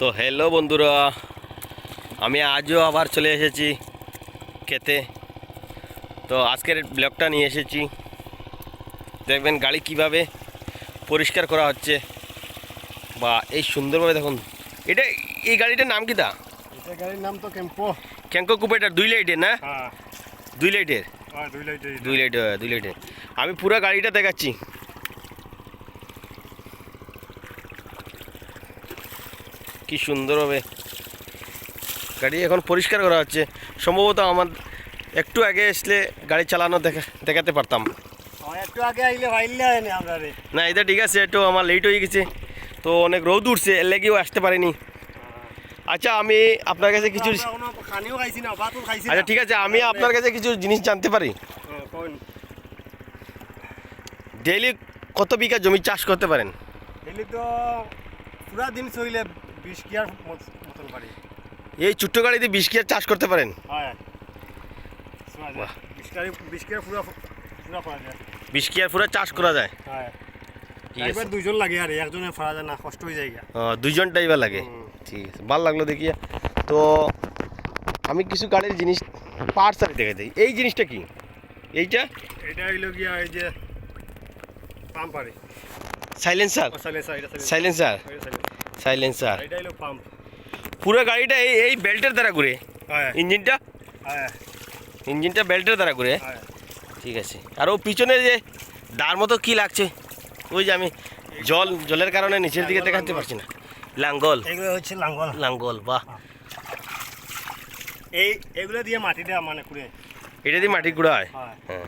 তো হ্যালো বন্ধুরা আমি আজও আবার চলে এসেছি খেতে। তো আজকের ব্লগটা নিয়ে এসেছি। দেখবেন গাড়ি কীভাবে পরিষ্কার করা হচ্ছে। বা এই সুন্দরভাবে দেখুন এটা এই গাড়িটার নাম কি দা এটা গাড়ির নাম তো কেম্পো ক্যাঙ্কো কুপেটার দুই লাইটের না? হ্যাঁ। দুই লাইটের হ্যাঁ দুই লাইট দুই লাইট দুই লাইটের আমি পুরো গাড়িটা দেখাচ্ছি। কি সুন্দর হবে। গাড়ি এখন পরিষ্কার করা হচ্ছে। সম্ভবত আমার একটু আগে আসলে গাড়ি চালানো দেখা দেখাতে পারতাম। একটু আগে আইলে ভাইলে আমরা রে। না এটা ঠিক আছে একটু আমার লেট হয়ে গেছে। তো অনেক রোদ উঠছে এর লেগেও আসতে পারিনি। আচ্ছা আমি আপনার কাছে কিছু আচ্ছা ঠিক আছে আমি আপনার কাছে কিছু জিনিস জানতে পারি। হ্যাঁ, ডেইলি কত বিঘা জমি চাষ করতে পারেন? এলি তো পুরা দিন চইলে বিশ কিয়ার মত- মতন পারি এই ছোট্ট গাড়িতে বিশ কিয়ার চাষ করতে পারেন? হ্যাঁ। বিশ কিয়ার বিশ কিয়ার পুরা পুরা পারা যায়? বিশ কিয়ার পুরো চাষ করা যায়? হ্যাঁ। এবার দুইজন লাগে আর একজনে ফারা যায় না কষ্ট হয়ে যায় দুইজন ড্রাইভার লাগে। ঠিক আছে ভালো লাগল দেখিয়ে। তো আমি কিছু গাড়ির জিনিস পার্টস আর দেখে দিই। এই জিনিসটা কি? এইটা? এটা হইল গিয়া এই যে পাম্প আরে সাইলেন্সার সাইলেন্সার সাইলেন্সার সাইলেন্সার এটা হইল পাম্প পুরো গাড়িটা এই এই বেল্টের দ্বারা ঘুরে। হ্যাঁ। ইঞ্জিনটা? হ্যাঁ। ইঞ্জিনটা বেল্টের দ্বারা ঘুরে। হ্যাঁ। ঠিক আছে। আর ও পিছনে যে দাঁড় মতো কি লাগছে? ওই যে আমি জল জলের কারণে নিচের দিকে দেখাতে পারছি না। লাঙ্গল। এগুলো হচ্ছে লাঙ্গল। লাঙ্গল বাহ। এই এগুলো দিয়ে মাটিটা মানে কুড়ে এটা দিয়ে মাটি গুঁড়া হয়। হ্যাঁ।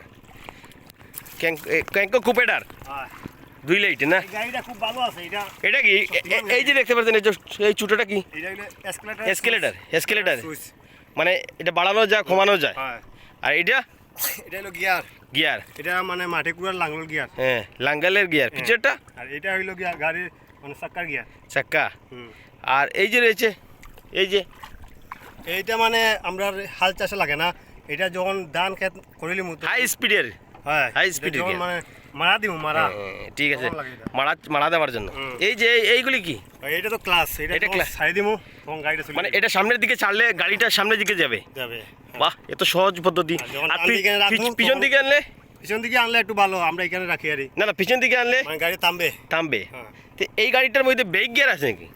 ক্যাঙ্কো কুপেটার হ্যাঁ। দুই লাইট না? গাড়িটা খুব ভালো আছে এটা এটা কি? এই যে দেখতে পাচ্ছেন এই যে এই চুটোটা কি? এসকেলেটার এসকেলেটার মানে এটা বাড়ানো যায় কমানো যায়? হ্যাঁ। আর এটা? এটা হলো গিয়ার গিয়ার এটা মানে মাটি কুড়ার লাঙ্গল গিয়ার হ্যাঁ লাঙ্গালের গিয়ার পিছেরটা আর এটা হইল গিয়া গাড়ির মানে চাক্কার গিয়ার চাক্কা? হুম। আর এই যে রয়েছে এই যে? এইটা মানে আমরা হাল চাষে লাগে না। এটা যখন ধান খেত করিলি মতো। হাই স্পিডের হ্যাঁ যখন gear। মানে মারা দিব মারা। ঠিক আছে। তখন লাগে এটা। মারা মারা দেওয়ার জন্য। এই যে এই- এইগুলি কি? এটা তো ক্লাস এটা class। ছাড়ি গাড়িটা মানে এটা সামনের দিকে ছাড়লে গাড়িটা সামনের দিকে যাবে? যাবে বাহ এত সহজ পদ্ধতি। আর পিছন দিকে আনলে? পিছন দিকে আনলে একটু ভালো আমরা এখানে রাখি আরে না না পিছন দিকে আনলে মানে গাড়ি থামবে। থামবে। হ্যাঁ। তো এই গাড়িটার মধ্যে ব্রেক গিয়ার আছে নাকি?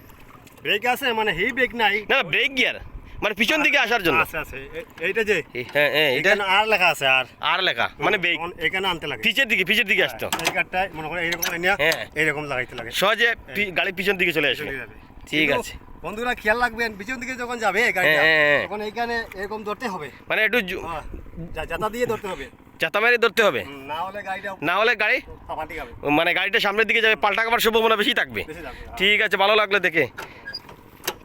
ব্রেক আছে মানে হেই ব্রেক নাই। না ব্রেক গিয়ার মানে পিছন দিকে আসার জন্য? এইটা যে? হ্যাঁ হ্যাঁ এটা আর লেখা আছে আর। আর লেখা? মানে এখানে আনতে লাগে। পিছের দিকে পিছের দিকে আসতো? এই কাঠটায় মনে করে এইরকম এনে হ্যাঁ। এইরকম লাগাইতে লাগে। সহজে গাড়ি পিছন দিকে চলে আসবে। ঠিক আছে। বন্ধুরা খেয়াল রাখবেন পিছন দিকে যখন যাবে গাড়িটা হ্যাঁ, হ্যাঁ। তখন এইখানে এরকম ধরতে হবে। মানে একটু হ্যাঁ, যাতা দিয়ে ধরতে হবে। চাতা মেরে ধরতে হবে? না হলে গাড়ি? মানে গাড়িটা সামনের দিকে যাবে পাল্টা খাবার সম্ভাবনা বেশি থাকবে হ্যাঁ। ঠিক আছে ভালো লাগল দেখে।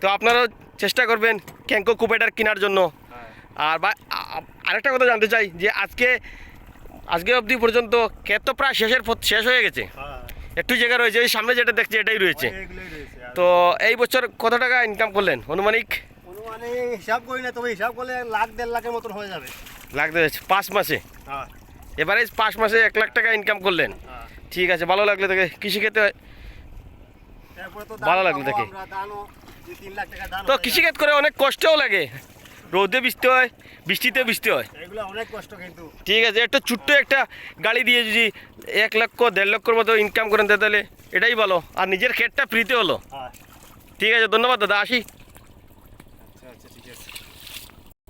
তো আপনারাও চেষ্টা করবেন ক্যাঙ্কো কুপেটার কেনার জন্য। হ্যাঁ। আর বা আরেকটা কথা জানতে চাই যে আজকে আজকে অবধি পর্যন্ত ক্ষেত তো প্রায় শেষের শেষ হয়ে গেছে। হ্যাঁ। একটু জায়গা রয়েছে ওই সামনে যেটা দেখছি এটাই রয়েছে। তো এই বছর কত টাকা ইনকাম করলেন? অনুমানিক অনুমানে হিসাব করি না তবে হিসাব করলে লাখ দেড় লাখের মতন হয়ে যাবে। লাগতে পাঁচ মাসে? হ্যাঁ। এবারে পাঁচ মাসে এক লাখ টাকা ইনকাম করলেন। ঠিক আছে ভালো লাগল দেখে কৃষি ক্ষেত্রে তারপরে তো ভালো লাগল পাবো তো কৃষিকাজ করে অনেক কষ্টও লাগে। রোদে বৃষ্টি হয় বৃষ্টিতে বৃষ্টি হয়। অনেক কষ্ট কিন্তু। ঠিক আছে একটা ছোট্ট একটা গাড়ি দিয়ে যদি এক লক্ষ দেড় লক্ষর মতো ইনকাম করেন তাহলে এটাই ভালো। আর নিজের ক্ষেতটা ফ্রিতে হলো। হ্যাঁ। ঠিক আছে ধন্যবাদ দাদা আসি।